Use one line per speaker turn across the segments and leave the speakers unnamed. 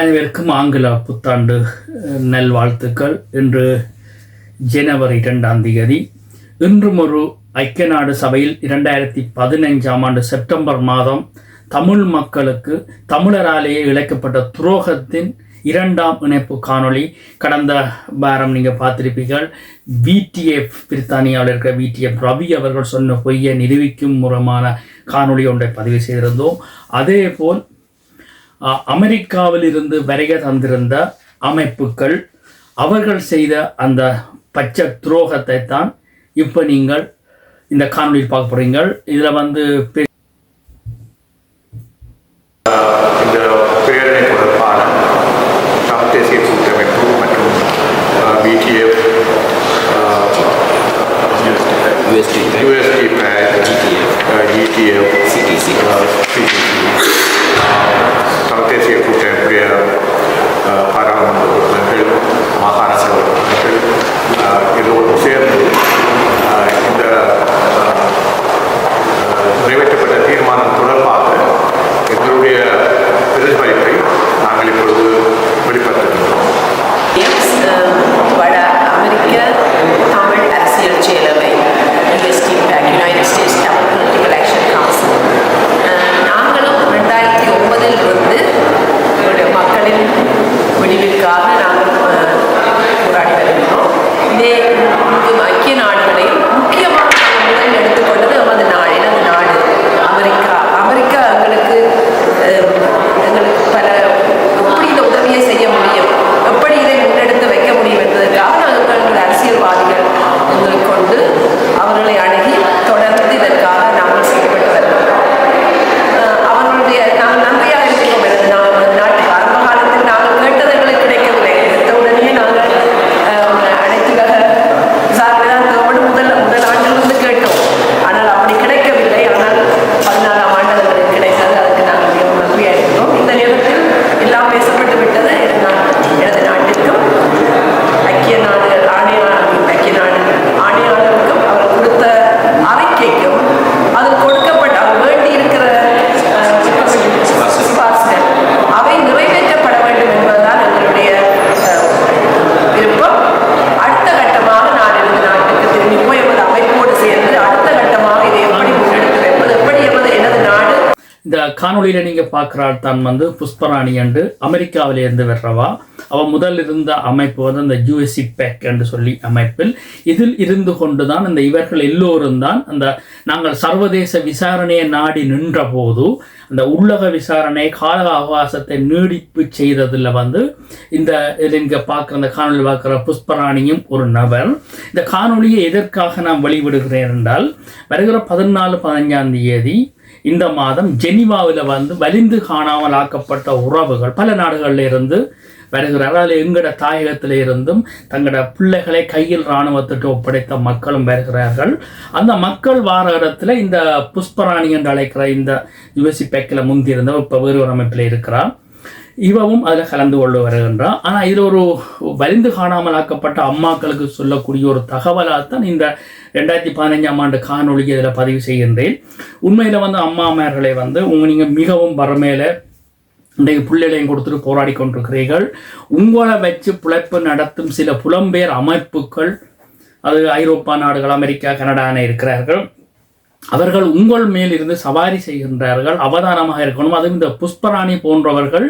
அனைவருக்கும் ஆங்கில புத்தாண்டு நல்வாழ்த்துக்கள். இன்று ஜனவரி இரண்டாம் தேதி இன்றும் ஒரு ஐக்கிய நாடு சபையில் இரண்டாயிரத்தி பதினைஞ்சாம் ஆண்டு செப்டம்பர் மாதம் தமிழ் மக்களுக்கு தமிழராலேயே இழைக்கப்பட்ட துரோகத்தின் இரண்டாம் இணைப்பு காணொளி கடந்த வாரம் நீங்கள் பார்த்திருப்பீர்கள். விடிஎஃப் பிரித்தானியாவில் இருக்கிற விடிஎஃப் ரவி அவர்கள் சொன்ன பொய்யை நிரூபிக்கும் முறமான காணொளி ஒன்றை பதிவு செய்திருந்தோம். அதே போல் அமெரிக்காவில் இருந்து வருகை தந்திருந்த அமைப்புகள் அவர்கள் செய்த அந்த பச்சை துரோகத்தை தான் இப்போ நீங்கள் இந்த காணொளியில் பார்க்க போறீங்க. இதில் வந்து
இந்த பேரணி தொடர்பான தமிழ் தேசிய கூட்டமைப்பு மற்றும் பிடிஎஃப் யூஎஸ்டி மாகாண உறுப்பினர்கள் சேர்ந்து இந்த நிறைவேற்றப்பட்ட தீர்மானம் தொடர்பாக எங்களுடைய பிரதிபலிப்பை நாங்கள் இப்பொழுது வெளிப்படுத்துகின்றோம்.
Uh, வட அமெரிக்க தமிழ் அரசியல் செயலவை UST PAC United States Tamil political action council நாங்களும் ரெண்டாயிரத்தி ஒன்பதில் இருந்து எங்களுடைய மக்களின் விடிவிற்காக நாங்கள் அஹ், போராடி வருகிறோம் இதே இங்கு ஐக்கிய நாடுகளையும் முக்கியமாக நாங்கள் முதலில் எடுத்துக்கொண்டது நமது நாடு எனது நாடு அமெரிக்கா அமெரிக்கா எங்களுக்கு அஹ், எங்களுக்கு பல எப்படி இந்த உதவியை செய்ய முடியும் எப்படி இதை முன்னெடுத்து வைக்க முடியும் என்பதற்காக நாங்கள் எங்கள் அரசியல்வாதிகள் எங்களை கொண்டு அவர்களை அணுகி தொடர்ந்து இதற்காக நாங்கள் செயல்பட்டு வருகிறோம் அஹ் அவர்களுடைய நாங்கள் நன்றியாக இருக்கிறோம் எனது நா- நாட்டுக்கு ஆரம்ப காலத்தில் நாங்கள் கேட்டது எங்களுக்கு கிடைக்கவில்லை எடுத்த உடனே நாங்கள் அஹ், அனைத்துலக விசாரணை தான் தேவைப்படும் முதல் முதல் ஆண்டிலிருந்து கேட்டோம் ஆனால் அப்படி கிடைக்கவில்லை ஆனால் பதினாலாம் ஆண்டு அது எங்களுக்கு கிடைத்தது அதுக்கு நாங்கள் மிகவும் நன்றியாக இருக்கிறோம் இந்த நேரத்தில் எல்லாம் பேசப்பட்டு விட்டது எனது நா- எனது நாட்டிற்கும் ஐக்கிய நாடுகள் ஆணையாளர் ஐக்கிய நாடு ஆணையாளருக்கும் அவர் கொடுத்த அறிக்கைக்கும் அது கொடுக்கப்பட்ட அவர் வேண்டி இருக்கிற சிபார்சுகள் அவை நிறைவேற்றப்பட வேண்டும் என்பதுதான் எங்களுடைய அஹ், விருப்பம் அடுத்த கட்டமாக நான் எனது நாட்டுக்கு திரும்பி போய் எமது அமைப்போடு சேர்ந்து அடுத்த கட்டமாக இதை எப்படி முன்னெடுத்து வைப்பது எப்படி எமது எனது நாடு
காணொலியில் நீங்கள் பார்க்குறாள் தான் வந்து புஷ்பராணி என்று அமெரிக்காவிலேருந்து வர்றவா. அவள் முதல் இருந்த அமைப்பு வந்து அந்த யூஎஸ்சி பேக் என்று சொல்லி அமைப்பில். இதில் இருந்து கொண்டு தான் இந்த இவர்கள் எல்லோரும் தான் அந்த நாங்கள் சர்வதேச விசாரணையை நாடி நின்ற போது அந்த உள்ளக விசாரணை கால அவகாசத்தை நீடிப்பு செய்ததில் வந்து இந்த இங்கே பார்க்குற அந்த காணொலி பார்க்குற புஷ்பராணியும் ஒரு நபர். இந்த காணொலியை எதற்காக நான் வெளிவிடுகிறேன் என்றால் வருகிற பதினாலு பதினஞ்சாம் தேதி இந்த மாதம் ஜெனிவாவில் வந்து வலிந்து காணாமல் ஆக்கப்பட்ட உறவுகள் பல நாடுகளில் இருந்து வருகிறார்கள் அதில் எங்கட தாயகத்தில் இருந்தும் தங்களோட பிள்ளைகளை கையில் இராணுவத்திற்கு ஒப்படைத்த மக்களும் வருகிறார்கள். அந்த மக்கள் வார இடத்துல இந்த புஷ்பராணி என்று அழைக்கிற இந்த யுஎஸ்சி பேக்கில் முந்தி இருந்த இப்போ வேறு ஒரு அமைப்பில் இருக்கிறார். இவவும் அதில் கலந்து கொண்டு வருகின்றான். ஆனால் இதில் ஒரு வலிந்து காணாமல் ஆக்கப்பட்ட அம்மாக்களுக்கு சொல்லக்கூடிய ஒரு தகவலாகத்தான் இந்த ரெண்டாயிரத்தி பதினஞ்சாம் ஆண்டு காணொளி இதில் பதிவு செய்கின்றேன். உண்மையில் வந்து அம்மாமார்களை வந்து உங்கள் நீங்கள் மிகவும் வறுமையில இன்றைக்கு பிள்ளைகளையும் கொடுத்துட்டு போராடி கொண்டிருக்கிறீர்கள். உங்களை வச்சு பிழைப்பு நடத்தும் சில புலம்பெயர் அமைப்புகள் அது ஐரோப்பா நாடுகள் அமெரிக்கா கனடான இருக்கிறார்கள். அவர்கள் உங்கள் மேல் இருந்து சவாரி செய்கின்றார்கள் அவதானமாக இருக்கணும். அதுவும் இந்த புஷ்பராணி போன்றவர்கள்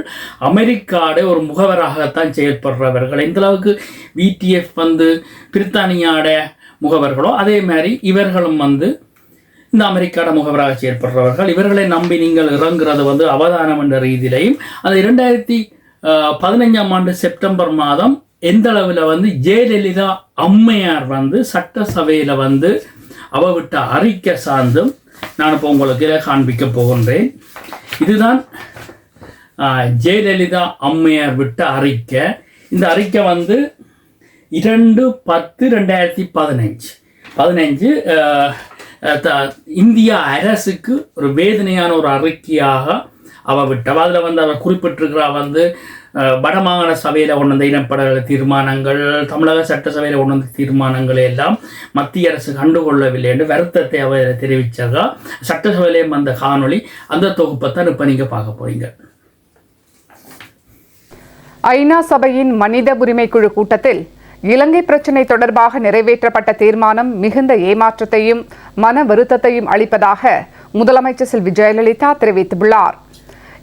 அமெரிக்காட ஒரு முகவராகத்தான் செயல்படுறவர்கள் எந்த அளவுக்கு விடிஎஃப் வந்து பிரித்தானியாட முகவர்களோ அதே மாதிரி இவர்களும் வந்து இந்த அமெரிக்காட முகவராக செயல்படுறவர்கள் இவர்களை நம்பி நீங்கள் இறங்குறது வந்து அவதானம் என்ற ரீதியிலையும் அது இரண்டாயிரத்தி பதினைஞ்சாம் ஆண்டு செப்டம்பர் மாதம் எந்த அளவில் வந்து ஜெயலலிதா அம்மையார் வந்து சட்டசபையில் வந்து அவ விட்ட அறிக்கை சார்ந்தும் நான் இப்போ உங்களுக்கு காண்பிக்க போகின்றேன். இதுதான் ஆஹ், ஜெயலலிதா அம்மையார் விட்ட அறிக்கை. இந்த அறிக்கை வந்து இரண்டு பத்து ரெண்டாயிரத்தி பதினஞ்சு. பதினஞ்சு அஹ், த- இந்திய அரசுக்கு ஒரு வேதனையான ஒரு அறிக்கையாக அவ விட்டவா. அதில் வந்து அவ குறிப்பிட்டிருக்கிறா வந்து வடமாகாண சபையில் கொண்டு வந்த இனப்படல தீர்மானங்கள் தமிழக சட்டசபையில் கொண்டு வந்த தீர்மானங்களை எல்லாம் மத்திய அரசு கண்டுகொள்ளவில்லை என்று வருத்தத்தை அவர் தெரிவித்ததா சட்டசபையிலேயும் வந்த காணொளி அந்த தொகுப்பை தான் இப்போ நீங்கள் பார்க்க போறீங்க.
ஐநா சபையின் மனித உரிமை குழு கூட்டத்தில் இலங்கை பிரச்சினை தொடர்பாக நிறைவேற்றப்பட்ட தீர்மானம் மிகுந்த ஏமாற்றத்தையும் மன வருத்தத்தையும் அளிப்பதாக முதலமைச்சர் செல்வி ஜெயலலிதா தெரிவித்துள்ளார்.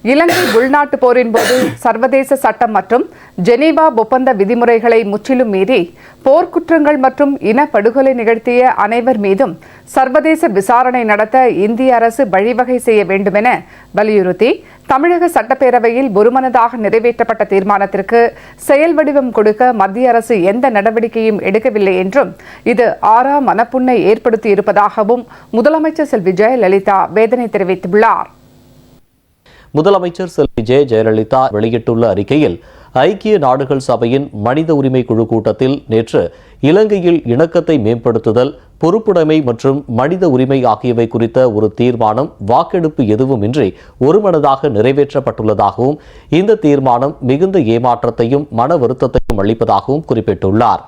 இலங்கை உள்நாட்டு போரின் போது சர்வதேச சட்டம் மற்றும் ஜெனீவா ஒப்பந்த விதிமுறைகளை முற்றிலும் மீறி போர்க்குற்றங்கள் மற்றும் இனப்படுகொலை நிகழ்த்திய அனைவர் மீதும் சர்வதேச விசாரணை நடத்த இந்திய அரசு வழிவகை செய்ய வேண்டுமென வலியுறுத்தி தமிழக சட்டப்பேரவையில் ஒருமனதாக நிறைவேற்றப்பட்ட தீர்மானத்திற்கு செயல் வடிவம் கொடுக்க மத்திய அரசு எந்த நடவடிக்கையும் எடுக்கவில்லை என்றும் இது ஆறா மனப்புண்ணை ஏற்படுத்தி இருப்பதாகவும் முதலமைச்சர் செல்வி ஜெயலலிதா வேதனை தெரிவித்துள்ளார்.
முதலமைச்சர் செல்வி ஜெ ஜெயலலிதா வெளியிட்டுள்ள அறிக்கையில் ஐக்கிய நாடுகள் சபையின் மனித உரிமை குழு கூட்டத்தில் நேற்று இலங்கையில் இணக்கத்தை மேம்படுத்துதல் பொறுப்புடைமை மற்றும் மனித உரிமை ஆகியவை குறித்த ஒரு தீர்மானம் வாக்கெடுப்பு எதுவுமின்றி ஒருமனதாக நிறைவேற்றப்பட்டுள்ளதாகவும் இந்த தீர்மானம் மிகுந்த ஏமாற்றத்தையும் மன வருத்தத்தையும் அளிப்பதாகவும் குறிப்பிட்டுள்ளார்.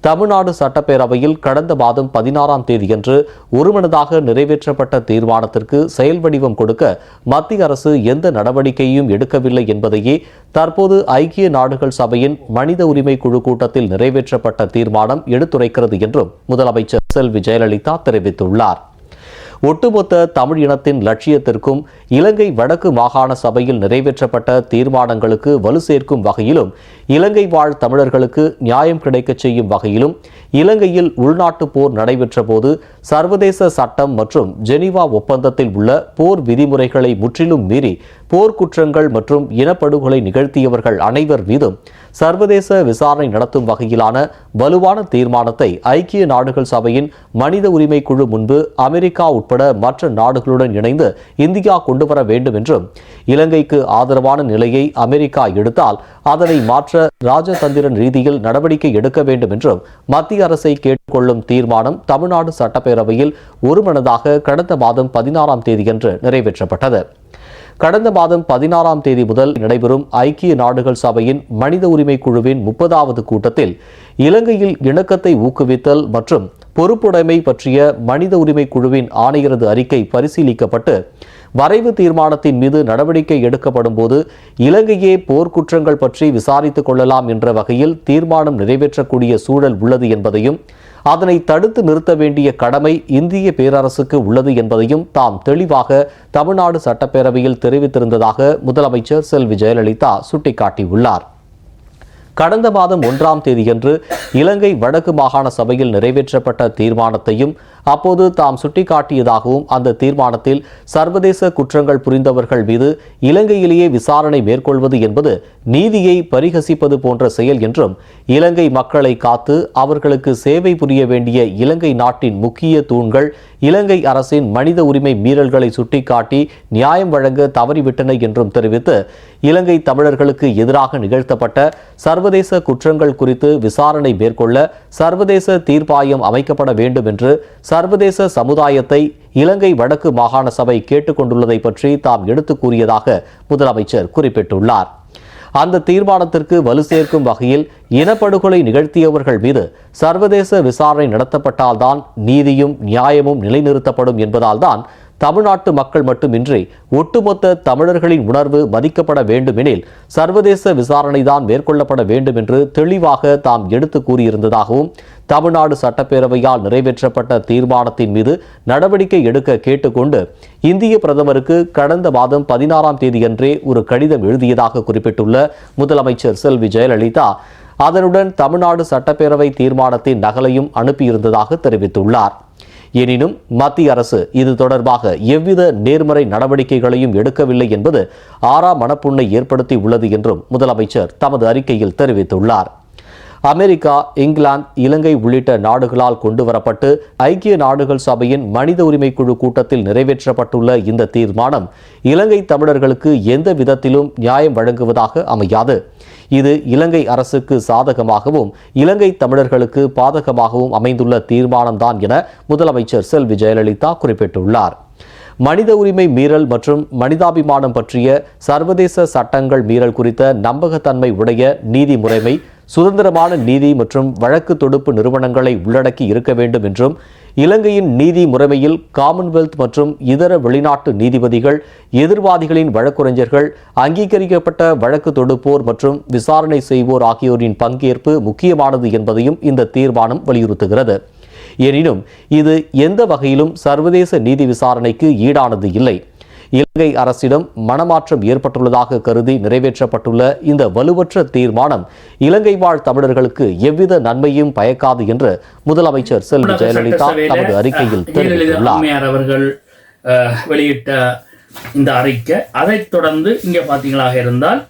தமிழ்நாடு சட்டப்பேரவையில் கடந்த மாதம் பதினாறாம் தேதியன்று ஒருமனதாக நிறைவேற்றப்பட்ட தீர்மானத்திற்கு செயல் வடிவம் கொடுக்க மத்திய அரசு எந்த நடவடிக்கையும் எடுக்கவில்லை என்பதையே தற்போது ஐக்கிய நாடுகள் சபையின் மனித உரிமை குழு கூட்டத்தில் நிறைவேற்றப்பட்ட தீர்மானம் எடுத்துரைக்கிறது என்றும் முதலமைச்சர் செல்வி ஜெயலலிதா தெரிவித்துள்ளார். ஒட்டுமொத்த தமிழ் இனத்தின் லட்சியத்திற்கும் இலங்கை வடக்கு மாகாண சபையில் நிறைவேற்றப்பட்ட தீர்மானங்களுக்கு வலு சேர்க்கும் வகையிலும் இலங்கை வாழ் தமிழர்களுக்கு நியாயம் கிடைக்கச் செய்யும் வகையிலும் இலங்கையில் உள்நாட்டு போர் நடைபெற்ற போது சர்வதேச சட்டம் மற்றும் ஜெனீவா ஒப்பந்தத்தில் உள்ள போர் விதிமுறைகளை முற்றிலும் மீறி போர்க்குற்றங்கள் மற்றும் இனப்படுகொலை நிகழ்த்தியவர்கள் அனைவர் மீதும் சர்வதேச விசாரணை நடத்தும் வகையிலான வலுவான தீர்மானத்தை ஐக்கிய நாடுகள் சபையின் மனித உரிமை குழு முன்பு அமெரிக்கா உட்பட மற்ற நாடுகளுடன் இணைந்து இந்தியா கொண்டு வர வேண்டும் என்றும் இலங்கைக்கு ஆதரவான நிலையை அமெரிக்கா எடுத்தால் அதனை மாற்ற ராஜதந்திரன் ரீதியில் நடவடிக்கை எடுக்க வேண்டும் என்றும் மத்திய அரசை கேட்டுக்கொள்ளும் தீர்மானம் தமிழ்நாடு சட்டப்பேரவையில் ஒருமனதாக கடந்த மாதம் பதினாறாம் தேதியன்று நிறைவேற்றப்பட்டது. கடந்த மாதம் பதினாறாம் தேதி முதல் நடைபெறும் ஐக்கிய நாடுகள் சபையின் மனித உரிமை குழுவின் முப்பதாவது கூட்டத்தில் இலங்கையில் இணக்கத்தை ஊக்குவித்தல் மற்றும் பொறுப்புடைமை பற்றிய மனித உரிமை குழுவின் ஆணையரது அறிக்கை பரிசீலிக்கப்பட்டு வரைவு தீர்மானத்தின் மீது நடவடிக்கை எடுக்கப்படும் போது இலங்கையே போர்க்குற்றங்கள் பற்றி விசாரித்துக் கொள்ளலாம் என்ற வகையில் தீர்மானம் நிறைவேற்றக்கூடிய சூழல் உள்ளது என்பதையும் அதனை தடுத்து நிறுத்த வேண்டிய கடமை இந்திய பேரரசுக்கு உள்ளது என்பதையும் தாம் தெளிவாக தமிழ்நாடு சட்டப்பேரவையில் தெரிவித்திருந்ததாக முதலமைச்சர் செல்வி ஜெயலலிதா சுட்டிக்காட்டியுள்ளார். கடந்த மாதம் ஒன்றாம் தேதியன்று இலங்கை வடக்கு மாகாண சபையில் நிறைவேற்றப்பட்ட தீர்மானத்தையும் அப்போது தாம் சுட்டிக்காட்டியதாகவும் அந்த தீர்மானத்தில் சர்வதேச குற்றங்கள் புரிந்தவர்கள் மீது இலங்கையிலேயே விசாரணை மேற்கொள்வது என்பது நீதியை பரிகசிப்பது போன்ற செயல் என்றும் இலங்கை மக்களை காத்து அவர்களுக்கு சேவை புரிய வேண்டிய இலங்கை நாட்டின் முக்கிய தூண்கள் இலங்கை அரசின் மனித உரிமை மீறல்களை சுட்டிக்காட்டி நியாயம் வழங்க தவறிவிட்டன என்றும் தெரிவித்து இலங்கை தமிழர்களுக்கு எதிராக நிகழ்த்தப்பட்ட சர்வதேச குற்றங்கள் குறித்து விசாரணை மேற்கொள்ள சர்வதேச தீர்ப்பாயம் அமைக்கப்பட வேண்டும் என்று சர்வதேச சமுதாயத்தை இலங்கை வடக்கு மாகாண சபை கேட்டுக்கொண்டுள்ளதை பற்றி தாம் எடுத்துக் கூறியதாக முதலமைச்சர் குறிப்பிட்டுள்ளார். அந்த தீர்மானத்திற்கு வலு சேர்க்கும் வகையில் இனப்படுகொலை நிகழ்த்தியவர்கள் மீது சர்வதேச விசாரணை நடத்தப்பட்டால்தான் நீதியும் நியாயமும் நிலைநிறுத்தப்படும் என்பதால்தான் தமிழ்நாட்டு மக்கள் மட்டுமின்றி ஒட்டுமொத்த தமிழர்களின் உணர்வு மதிக்கப்பட வேண்டுமெனில் சர்வதேச விசாரணைதான் மேற்கொள்ளப்பட வேண்டும் என்று தெளிவாக தாம் எடுத்து கூறியிருந்ததாகவும் தமிழ்நாடு சட்டப்பேரவையால் நிறைவேற்றப்பட்ட தீர்மானத்தின் மீது நடவடிக்கை எடுக்க கேட்டுக்கொண்டு இந்திய பிரதமருக்கு கடந்த மாதம் பதினாறாம் தேதியன்றே ஒரு கடிதம் எழுதியதாக குறிப்பிட்டுள்ள முதலமைச்சர் செல்வி ஜெயலலிதா அதனுடன் தமிழ்நாடு சட்டப்பேரவை தீர்மானத்தின் நகலையும் அனுப்பியிருந்ததாக தெரிவித்துள்ளார். எனினும் மத்திய அரசு இது தொடர்பாக எவ்வித நேர்மறை நடவடிக்கைகளையும் எடுக்கவில்லை என்பது ஆறா மனப்புண்ணை ஏற்படுத்தி உள்ளது என்றும் முதலமைச்சர் தமது அறிக்கையில் தெரிவித்துள்ளார். அமெரிக்கா இங்கிலாந்து இலங்கை உள்ளிட்ட நாடுகளால் கொண்டுவரப்பட்டு ஐக்கிய நாடுகள் சபையின் மனித உரிமை குழு கூட்டத்தில் நிறைவேற்றப்பட்டுள்ள இந்த தீர்மானம் இலங்கை தமிழர்களுக்கு எந்த விதத்திலும் நியாயம் வழங்குவதாக அமையாது. இது இலங்கை அரசுக்கு சாதகமாகவும் இலங்கை தமிழர்களுக்கு பாதகமாகவும் அமைந்துள்ள தீர்மானம்தான் என முதலமைச்சர் செல்வி ஜெயலலிதா குறிப்பிட்டுள்ளார். மனித உரிமை மீறல் மற்றும் மனிதாபிமானம் பற்றிய சர்வதேச சட்டங்கள் மீறல் குறித்த நம்பகத்தன்மை உடைய நீதி முறைமை சுதந்திரமான நீதி மற்றும் வழக்கு தொடுப்பு நிறுவனங்களை உள்ளடக்கி இருக்க வேண்டும் என்றும் இலங்கையின் நீதி முறைமையில் காமன்வெல்த் மற்றும் இதர வெளிநாட்டு நீதிபதிகள் எதிர்வாதிகளின் வழக்குரைஞர்கள் அங்கீகரிக்கப்பட்ட வழக்கு தொடுப்போர் மற்றும் விசாரணை செய்வோர் ஆகியோரின் பங்கேற்பு முக்கியமானது என்பதையும் இந்த தீர்மானம் வலியுறுத்துகிறது. எனினும் இது எந்த வகையிலும் சர்வதேச நீதி விசாரணைக்கு ஈடானது இல்லை. இலங்கை அரசிடம் மனமாற்றம் ஏற்பட்டுள்ளதாக கருதி நிறைவேற்றப்பட்டுள்ள இந்த வலுவற்ற தீர்மானம் இலங்கை வாழ் தமிழர்களுக்கு எவ்வித நன்மையும் பயக்காது என்று முதலமைச்சர் செல்வி ஜெயலலிதா தமது அறிக்கையில் தெரிவித்துள்ளார்.
அவர்கள் வெளியிட்ட இந்த அறிக்கை. அதைத் தொடர்ந்து இங்கே பார்த்தீங்களாக இருந்தால்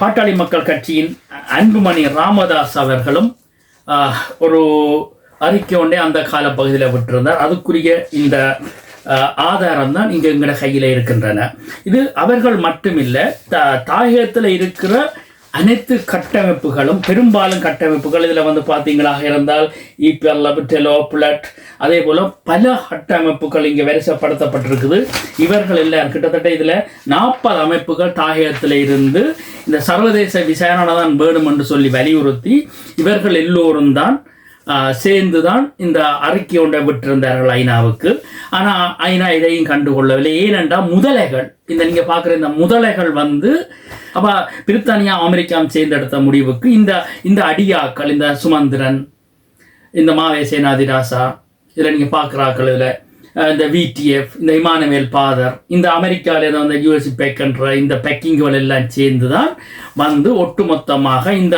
பாட்டாளி மக்கள் கட்சியின் அன்புமணி ராமதாஸ் அவர்களும் ஒரு அறிக்கை ஒன்றே அந்த காலப்பகுதியில் விட்டிருந்தார். அதுக்குரிய இந்த ஆதாரம் தான் இங்கே எங்கட கையில் இருக்கின்றன. இது அவர்கள் மட்டுமில்லை த தாயகத்தில் இருக்கிற அனைத்து கட்டமைப்புகளும் பெரும்பாலும் கட்டமைப்புகள் இதில் வந்து பார்த்தீங்களாக இருந்தால் இபிஎல் டெலோ பிளட் அதே போல் பல கட்டமைப்புகள் இங்கே வரிசைப்படுத்தப்பட்டிருக்குது. இவர்கள் இல்லை கிட்டத்தட்ட இதில் நாற்பது அமைப்புகள் தாயகத்தில் இருந்து இந்த சர்வதேச விசாரணை தான் வேணும் என்று சொல்லி வலியுறுத்தி இவர்கள் எல்லோரும் தான் சேர்ந்து தான் இந்த அறிக்கை ஒன்றை விட்டிருந்தார்கள் ஐநாவுக்கு. ஆனால் ஐநா இதையும் கண்டுகொள்ளவில்லை. ஏனென்றால் முதலைகள் இந்த நீங்கள் பார்க்குற இந்த முதலைகள் வந்து அப்போ பிரித்தானியா அமெரிக்காவும் சேர்ந்தெடுத்த முடிவுக்கு இந்த இந்த அடியாக்கள் இந்த சுமந்திரன் இந்த மாவே சேனாதிராசா இதில் நீங்கள் பார்க்குறாக்கள் இதில். இந்த விடிஎஃப் இந்த இமானுவேல் பாதர் இந்த அமெரிக்காவில் இருந்த அந்த யூஎஸ்சி பேக்கன்ற இந்த பேக்கிங்குகள் எல்லாம் சேர்ந்து தான் வந்து ஒட்டுமொத்தமாக இந்த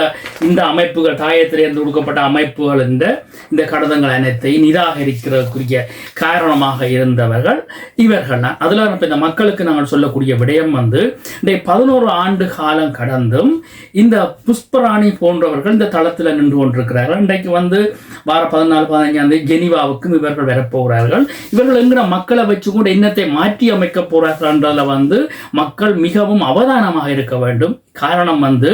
இந்த அமைப்புகள் தாயத்திலிருந்து கொடுக்கப்பட்ட அமைப்புகள் இந்த இந்த கடதங்கள் அனைத்தையும் நிராகரிக்கிறதுக்குரிய காரணமாக இருந்தவர்கள் இவர்கள் அதில் இப்போ இந்த மக்களுக்கு நாங்கள் சொல்லக்கூடிய விடயம் வந்து இந்த பதினோரு ஆண்டு காலம் கடந்தும் இந்த புஷ்பராணி போன்றவர்கள் இந்த தளத்தில் நின்று கொண்டிருக்கிறார்கள். இன்றைக்கு வந்து வார பதினாலு பதினஞ்சாம் தேதி ஜெனிவாவுக்கும் இவர்கள் வரப்போகிறார்கள். இவர்கள் அவர்களுங்கிற மக்களை வச்சு கூட என்னத்தை மாற்றி அமைக்க போறார்கள்ன்றதில் வந்து மக்கள் மிகவும் அவதானமாக இருக்க வேண்டும். காரணம் வந்து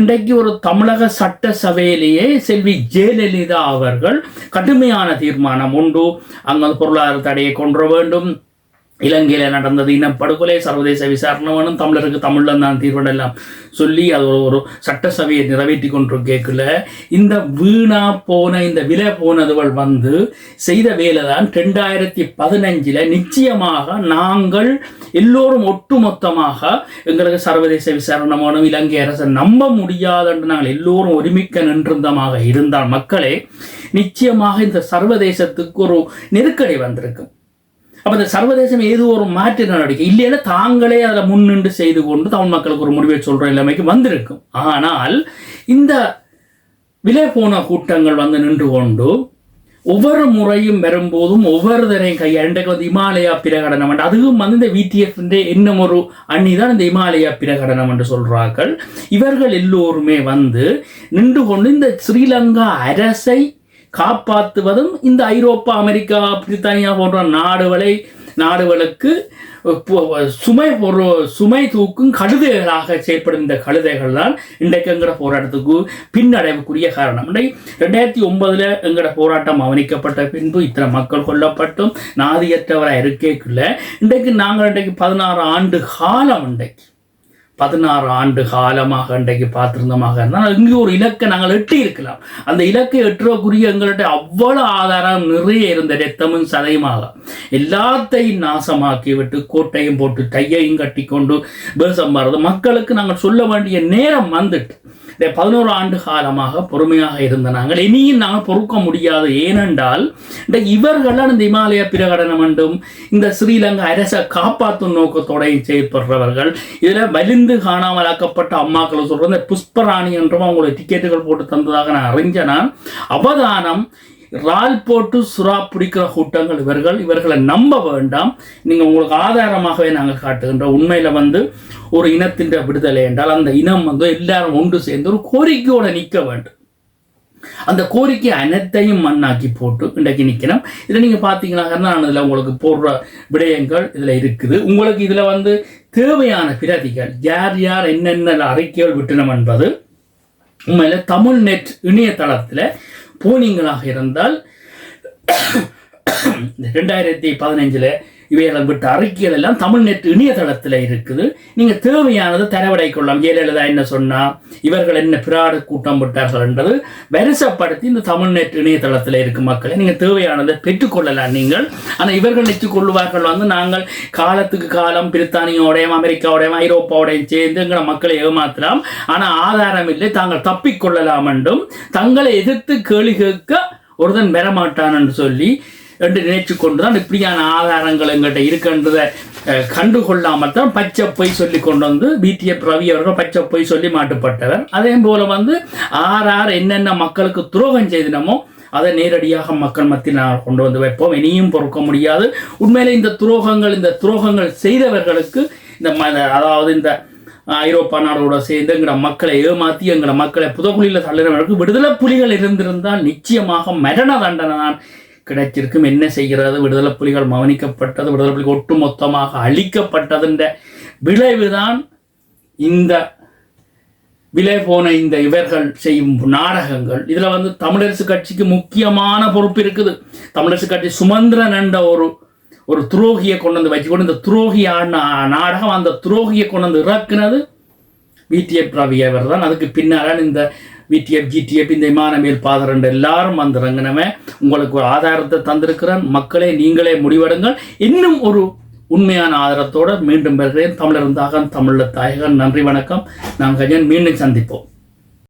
இன்றைக்கு ஒரு தமிழக சட்டசபையிலேயே செல்வி ஜெயலலிதா அவர்கள் கடுமையான தீர்மானம் உண்டு. அங்கே பொருளாதார தடையை கொன்ற வேண்டும். இலங்கையில் நடந்தது. இனப்படுகொலை சர்வதேச விசாரணை வேணும் தமிழருக்கு தமிழில் தான் தீர்வு எல்லாம் சொல்லி அது ஒரு ஒரு சட்டசபையை நிறைவேற்றி கொண்டு கேட்கல. இந்த வீணா போன இந்த விலை போனதுகள் வந்து செய்த வேலை தான் ரெண்டாயிரத்தி பதினஞ்சில் நிச்சயமாக நாங்கள் எல்லோரும் ஒட்டுமொத்தமாக எங்களுக்கு சர்வதேச விசாரணை இலங்கை அரசை நம்ப முடியாது என்று நாங்கள் எல்லோரும் ஒருமிக்க நின்றிருந்தமாக இருந்தால் மக்களே நிச்சயமாக இந்த சர்வதேசத்துக்கு ஒரு நெருக்கடி வந்திருக்கும். அப்போ இந்த சர்வதேசம் ஏதோ ஒரு மாற்று நடவடிக்கை. இல்லைன்னா தாங்களே அதில் முன்னின்று செய்து கொண்டு தமிழ் மக்களுக்கு ஒரு முடிவை சொல்கிற நிலைமைக்கு வந்திருக்கும். ஆனால் இந்த விலை போன கூட்டங்கள் வந்து நின்று கொண்டு ஒவ்வொரு முறையும் வரும்போதும் ஒவ்வொரு தரையும் இன்றைக்கு வந்து இமாலயா பிரகடனம் என்று அதுவும் வந்து இந்த விடிஎஃப் இன்னும் ஒரு அண்ணி தான் இந்த இமாலயா பிரகடனம் என்று சொல்றார்கள். இவர்கள் எல்லோருமே வந்து நின்று கொண்டு இந்த ஸ்ரீலங்கா அரசை காப்பாற்றுவதும் இந்த ஐரோப்பா அமெரிக்கா பிரித்தானியா போன்ற நாடுகளை நாடுகளுக்கு சுமை பொரு சுமை தூக்கும் கழுதைகளாக செயல்படும் இந்த கழுதைகள் தான் இன்றைக்கு எங்கட போராட்டத்துக்கு பின்னடைவுக்குரிய காரணம். ரெண்டாயிரத்தி ஒன்பதுல எங்கட போராட்டம் அவனிக்கப்பட்ட பின்பு இத்தனை மக்கள் கொல்லப்பட்டும் நாதியற்றவராக இருக்கேக்குள்ள இன்றைக்கு நாங்கள் இன்றைக்கு பதினாறு ஆண்டு காலம் இன்றைக்கு. பதினாறு ஆண்டு காலமாக இன்றைக்கு பார்த்திருந்தமாக இருந்தால் இங்கே ஒரு இலக்கை நாங்கள் எட்டி இருக்கலாம் அந்த இலக்கை எட்டுறக்குரிய எங்கள்கிட்ட அவ்வளவு ஆதாரம் நிறைய இருந்த ரத்தமும் சதையுமாக. எல்லாத்தையும் நாசமாக்கி விட்டு கோட்டையும் போட்டு கையையும் கட்டி கொண்டு பேசம் வர்றது மக்களுக்கு நாங்கள் சொல்ல வேண்டிய நேரம் வந்துட்டு இந்த பதினோரு ஆண்டு காலமாக பொறுமையாக இருந்த நாங்கள். இனியும் நாங்கள் பொறுக்க முடியாது. ஏனென்றால் இந்த இவர்களால் இந்த இமாலய பிரகடனம் என்றும் இந்த ஸ்ரீலங்கா அரசை காப்பாற்றும் நோக்கத்தோடையும் செயல்படுறவர்கள் இதில் வலிந்து காணாமலாக்கப்பட்ட அம்மாக்கள் சொல்கிற இந்த புஷ்பராணி என்றும் அவங்களுக்கு டிக்கெட்டுகள் போட்டு தந்ததாக நான் அறிஞ்சேன். நான் அவதானம் ரால் போட்டு சுறா பிடிக்கிற கூட்டங்கள் இவர்கள் இவர்களை நம்ப வேண்டாம். நீங்கள் உங்களுக்கு ஆதாரமாகவே நாங்கள் காட்டுகின்றோம். உண்மையில் வந்து ஒரு இனத்தின் விடுதலை என்றால் அந்த இனம் வந்து எல்லாரும் ஒன்று சேர்ந்து ஒரு கோரிக்கையோடு நிற்க வேண்டும். அந்த கோரிக்கை அனைத்தையும் மண்ணாக்கி போட்டு இன்றைக்கு நிற்கணும் இதில் நீங்கள் பார்த்தீங்கன்னா நான் இதில் உங்களுக்கு போடுற விடயங்கள் இதில் இருக்குது. உங்களுக்கு இதில் வந்து தேவையான பிரதிகள் யார் யார் என்னென்ன அறிக்கைகள் விட்டணும் என்பது உண்மையில் தமிழ் நெட் இணையதளத்தில் போனீங்களாக இருந்தால் ரெண்டாயிரத்தி பதினஞ்சில் இவைகளை விட்ட அறிக்கைகள் எல்லாம் தமிழ்நெட் இணையதளத்தில் இருக்குது. நீங்கள் தேவையானது தரவடை கொள்ளலாம். ஜெயலலிதா என்ன சொன்னா இவர்கள் என்ன பிராடு கூட்டம் விட்டார்கள் என்றது வரிசைப்படுத்தி இந்த தமிழ்நெட் இணையதளத்தில் இருக்கும் மக்களை. நீங்கள் தேவையானதை பெற்றுக்கொள்ளலாம் நீங்கள். ஆனால் இவர்கள் நெற்று கொள்வார்கள் வந்து நாங்கள் காலத்துக்கு காலம் பிரித்தானியோடையும் அமெரிக்காவோடையும் ஐரோப்பாவோடையும் சேர்ந்து எங்களை மக்களை ஏமாற்றலாம் ஆனால் ஆதாரம் இல்லை. தாங்கள் தப்பிக்கொள்ளலாம் என்றும் தங்களை எதிர்த்து கேள்வி கேட்க ஒருதன் பெறமாட்டான் என்று சொல்லி என்று நினைச்சு கொண்டு தான் இப்படியான ஆதாரங்கள் எங்கிட்ட இருக்கின்றதை கண்டுகொள்ளாமல் தான் பச்சை பொய் சொல்லி கொண்டு வந்து பிடிஎஃப் ரவி அவர்கள் பச்சை பொய் சொல்லி மாட்டுப்பட்டவர். அதே போல வந்து ஆர் ஆர் என்னென்ன மக்களுக்கு துரோகம் செய்தினமோ அதை நேரடியாக மக்கள் மத்தியில் நான் கொண்டு வந்து வைப்போம். இனியும் பொறுக்க முடியாது. உண்மையிலே இந்த துரோகங்கள் இந்த துரோகங்கள் செய்தவர்களுக்கு இந்த ம அதாவது இந்த ஐரோப்பா நாடோட சேர்ந்து எங்களை மக்களை ஏமாற்றி எங்களை மக்களை புதகுழியில் தள்ளுறவர்களுக்கு விடுதலை புலிகள் இருந்திருந்தால் நிச்சயமாக மரண தண்டனை தான் கிடைச்சிருக்கும் என்ன செய்கிறது? விடுதலை புலிகள் மவனிக்கப்பட்டது விடுதலை புலிகள் ஒட்டுமொத்தமாக அழிக்கப்பட்டதுன்ற விளைவுதான் இந்த விலை போன இந்த இவர்கள் செய்யும் நாடகங்கள். இதில் வந்து தமிழரசு கட்சிக்கு முக்கியமான பொறுப்பு இருக்குது. தமிழரசு கட்சி சுமந்திரன் என்ற ஒரு ஒரு துரோகியை கொண்டு வந்து வச்சுக்கொண்டு இந்த துரோகி நாடகம் அந்த துரோகியை கொண்டு வந்து இறக்குனது விடிஎஃப் ரவி அவர் தான் அதுக்கு பின்னால் இந்த விடிஎஃப் ஜிடிஎஃப் இந்த விமானமேல் பாதரண்டு எல்லாரும் வந்து உங்களுக்கு ஒரு ஆதாரத்தை தந்திருக்கிறேன். மக்களே நீங்களே முடிவெடுங்கள். இன்னும் ஒரு உண்மையான ஆதாரத்தோடு மீண்டும் வருகிறேன். தமிழர் இருந்தாக தமிழர் தாயகன் நன்றி வணக்கம். நாங்கள் கஜன் மீண்டும் சந்திப்போம்.